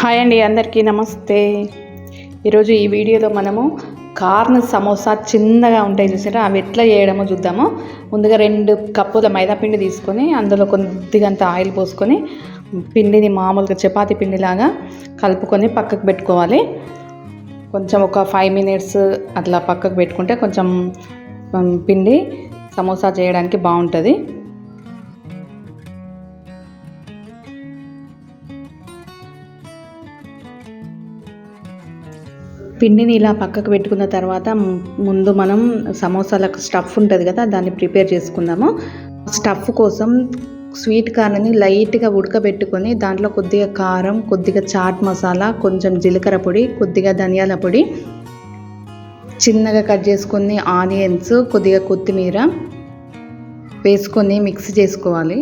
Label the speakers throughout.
Speaker 1: Hi అండి అందరికీ నమస్తే. ఈరోజు ఈ వీడియోలో మనము కార్న్ సమోసా చిన్నగా ఉంటాయి చూసారా? అవి ఎట్లా చేయడమో చూద్దాము. ముందుగా రెండు కప్పుల మైదా పిండి తీసుకొని అందులో కొద్దిగంత ఆయిల్ పోసుకొని పిండిని మామూలుగా చపాతి పిండిలాగా కలుపుకొని పక్కకు పెట్టుకోవాలి. కొంచెం ఒక ఫైవ్ మినిట్స్ అట్లా పక్కకు పెట్టుకుంటే కొంచెం పిండి సమోసా చేయడానికి బాగుంటుంది. పిండిని ఇలా పక్కకు పెట్టుకున్న తర్వాత ముందు మనం సమోసాలకు స్టఫ్ ఉంటుంది కదా దాన్ని ప్రిపేర్ చేసుకుందాము. స్టఫ్ కోసం స్వీట్ కార్న్ని లైట్గా ఉడకబెట్టుకొని దాంట్లో కొద్దిగా కారం కొద్దిగా చాట్ మసాలా కొంచెం జీలకర్ర పొడి కొద్దిగా ధనియాల పొడి చిన్నగా కట్ చేసుకుని ఆనియన్స్ కొద్దిగా కొత్తిమీర వేసుకొని మిక్స్ చేసుకోవాలి.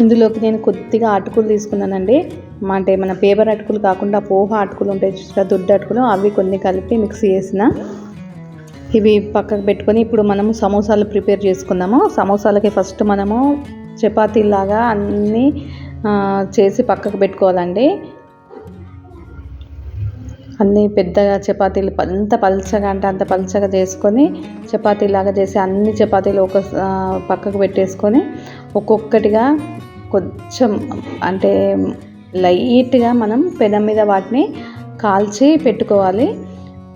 Speaker 1: ఇందులోకి నేను కొద్దిగా అటుకులు తీసుకున్నానండి. మా అంటే మన పేపర్ అటుకులు కాకుండా పోహ అటుకులు ఉంటాయి చూసారా దొడ్డు అటుకులు అవి కొన్ని కలిపి మిక్స్ చేసిన. ఇవి పక్కకు పెట్టుకొని ఇప్పుడు మనము సమోసాలు ప్రిపేర్ చేసుకుందాము. సమోసాలకి ఫస్ట్ మనము చపాతీలాగా అన్నీ చేసి పక్కకు పెట్టుకోవాలండి. అన్నీ పెద్దగా చపాతీలు అంత పల్చగా అంటే అంత పల్చగా చేసుకొని చపాతీలాగా చేసి అన్ని చపాతీలు ఒక పక్కకు పెట్టేసుకొని ఒక్కొక్కటిగా కొంచెం అంటే లైట్గా మనం పెనం మీద వాటిని కాల్చి పెట్టుకోవాలి.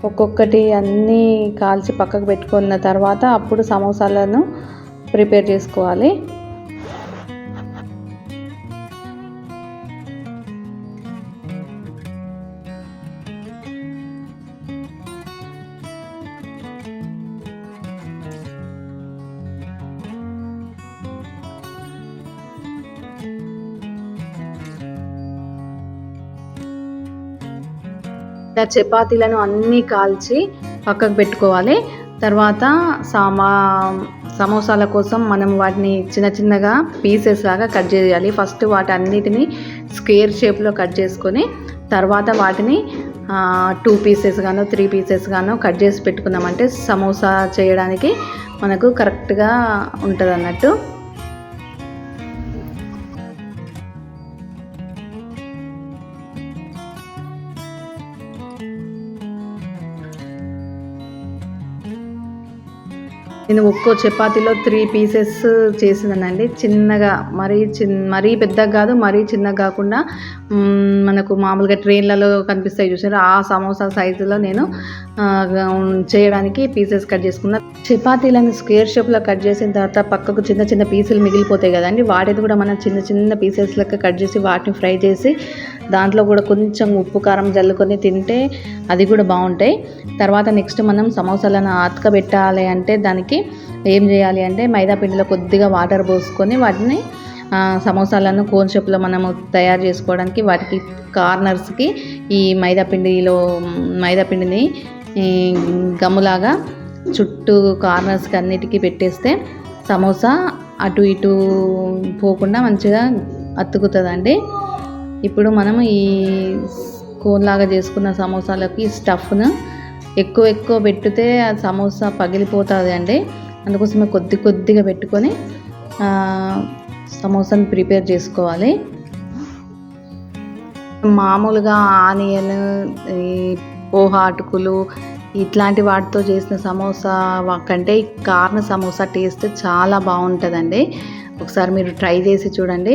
Speaker 1: ఒక్కొక్కటి అన్నీ కాల్చి పక్కకు పెట్టుకున్న తర్వాత అప్పుడు సమోసాలను ప్రిపేర్ చేసుకోవాలి. ఇలా చపాతీలను అన్నీ కాల్చి పక్కకు పెట్టుకోవాలి. తర్వాత సామా సమోసాల కోసం మనం వాటిని చిన్న చిన్నగా పీసెస్ లాగా కట్ చేయాలి. ఫస్ట్ వాటి అన్నిటిని స్క్వేర్ షేప్లో కట్ చేసుకొని తర్వాత వాటిని టూ పీసెస్ గాను త్రీ పీసెస్ గాను కట్ చేసి పెట్టుకున్నామంటే సమోసా చేయడానికి మనకు కరెక్ట్గా ఉంటుంది అన్నట్టు నేను ఒక్కో చపాతీలో త్రీ పీసెస్ చేసినానండి. చిన్నగా మరీ చిన్ మరీ పెద్దగా కాదు మరీ చిన్నగా కాకుండా మనకు మామూలుగా ట్రైన్లలో కనిపిస్తాయి చూసారు? ఆ సమోసా సైజులో నేను చేయడానికి పీసెస్ కట్ చేసుకున్నా. చపాతీలను స్క్వేర్ షేప్లో కట్ చేసిన తర్వాత పక్కకు చిన్న చిన్న పీసులు మిగిలిపోతాయి కదండి. వాటిని కూడా మనం చిన్న చిన్న పీసెస్ లెక్క కట్ చేసి వాటిని ఫ్రై చేసి దాంట్లో కూడా కొంచెం ఉప్పు కారం జల్లుకొని తింటే అది కూడా బాగుంటాయి. తర్వాత నెక్స్ట్ మనం సమోసాలను అతకబెట్టాలి అంటే దానికి ఏం చేయాలి అంటే మైదా పిండిలో కొద్దిగా వాటర్ పోసుకొని వాటిని సమోసాలను కోన్ షేప్లో మనము తయారు చేసుకోవడానికి వాటికి కార్నర్స్కి ఈ మైదా పిండిలో మైదా పిండిని ఈ గమ్ములాగా చుట్టూ కార్నర్స్కి అన్నిటికీ పెట్టేస్తే సమోసా అటు ఇటు పోకుండా మంచిగా అతుకుతుందండి. ఇప్పుడు మనం ఈ కోన్లాగా చేసుకున్న సమోసాలకి స్టఫ్ను ఎక్కువ ఎక్కువ పెట్టితే ఆ సమోసా పగిలిపోతుంది అండి. అందుకోసమే కొద్ది కొద్దిగా పెట్టుకొని సమోసాని ప్రిపేర్ చేసుకోవాలి. మామూలుగా ఆనియన్ ఈ పోహా అటుకులు ఇట్లాంటి వాటితో చేసిన సమోసా కంటే కారణ కార్న్ సమోసా టేస్ట్ చాలా బాగుంటుందండి. ఒకసారి మీరు ట్రై చేసి చూడండి.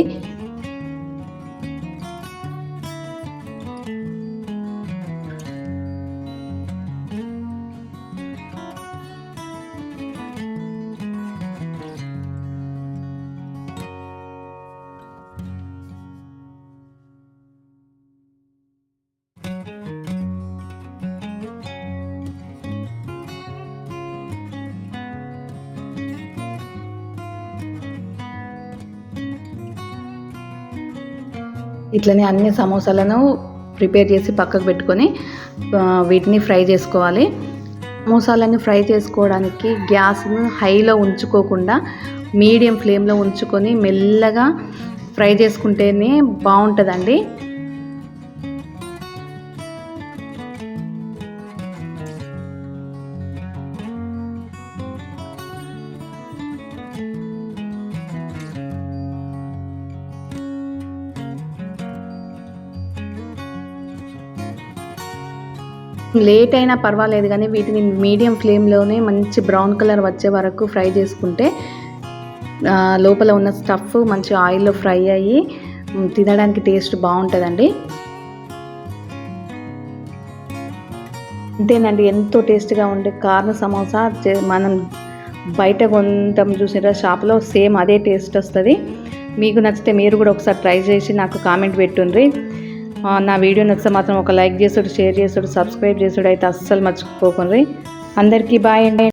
Speaker 1: ఇట్లనే అన్ని సమోసాలను ప్రిపేర్ చేసి పక్కకు పెట్టుకొని వీటిని ఫ్రై చేసుకోవాలి. సమోసాలని ఫ్రై చేసుకోవడానికి గ్యాస్ను హైలో ఉంచుకోకుండా మీడియం ఫ్లేమ్లో ఉంచుకొని మెల్లగా ఫ్రై చేసుకుంటేనే బాగుంటుందండి. లేట్ అయినా పర్వాలేదు కానీ వీటిని మీడియం ఫ్లేమ్లోనే మంచి బ్రౌన్ కలర్ వచ్చే వరకు ఫ్రై చేసుకుంటే లోపల ఉన్న స్టఫ్ మంచి ఆయిల్లో ఫ్రై అయ్యి తినడానికి టేస్ట్ బాగుంటుందండి. అంతేనండి ఎంతో టేస్ట్గా ఉండే కార్న్ సమోసా. మనం బయట కొంతం చూసిన షాప్లో సేమ్ అదే టేస్ట్ వస్తుంది. మీకు నచ్చితే మీరు కూడా ఒకసారి ట్రై చేసి నాకు కామెంట్ పెట్టుండ్రి నా వీడియో నచ్చితే మాత్రం ఒక లైక్ చేసుడు షేర్ చేసుడు సబ్స్క్రైబ్ చేసుడు అయితే అస్సలు మర్చిపోకుండ్రి అందరికీ బాయ్ అండి.